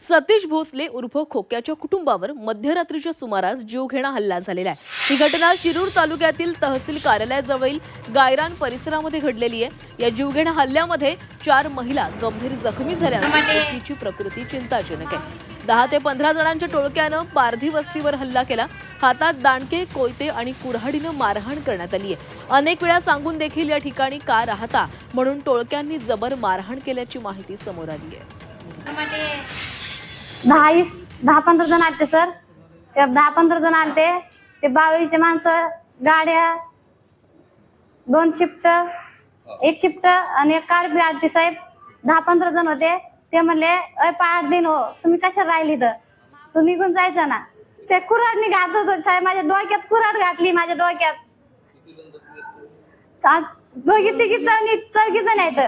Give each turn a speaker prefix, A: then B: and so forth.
A: सतीश भोसले उर्फ खोक्याच्या कुटुंबावर मध्यरात्रीच्या सुमारास जीवघेणा हल्ला झालेला आहे. ही घटना शिरूर तालुक्यातील तहसील कार्यालयाजवळील गायरान परिसरामध्ये घडलेली आहे. या जीवघेणा हल्ल्यामध्ये चार महिला गंभीर जखमी झाल्या असून एकीची प्रकृती चिंताजनक आहे. दहा ते पंधरा जणांच्या टोळक्यानं पारधी वस्तीवर हल्ला केला. हातात दांडके कोयते आणि कुऱ्हाडीनं मारहाण करण्यात आली आहे. अनेक वेळा सांगून देखील या ठिकाणी का राहता म्हणून टोळक्यांनी जबर मारहाण केल्याची माहिती समोर आली आहे.
B: दहा वीस दहा पंधरा जण आलते सर. दहा पंधरा जण आलते. ते बावीसचे माणसं गाड्या दोन शिफ्ट एक शिफ्ट आणि एक कार बी आलती साहेब. दहा पंधरा जण होते. ते म्हणले अय पाठ दिन हो तुम्ही कशा राहिली तर तू निघून जायचं ना. ते कुऱ्हाडनी घालत होत साहेब. माझ्या डोक्यात कुऱ्हाड घातली माझ्या डोक्यात. दोघी तिघी चौघी चौघी जण आहेत.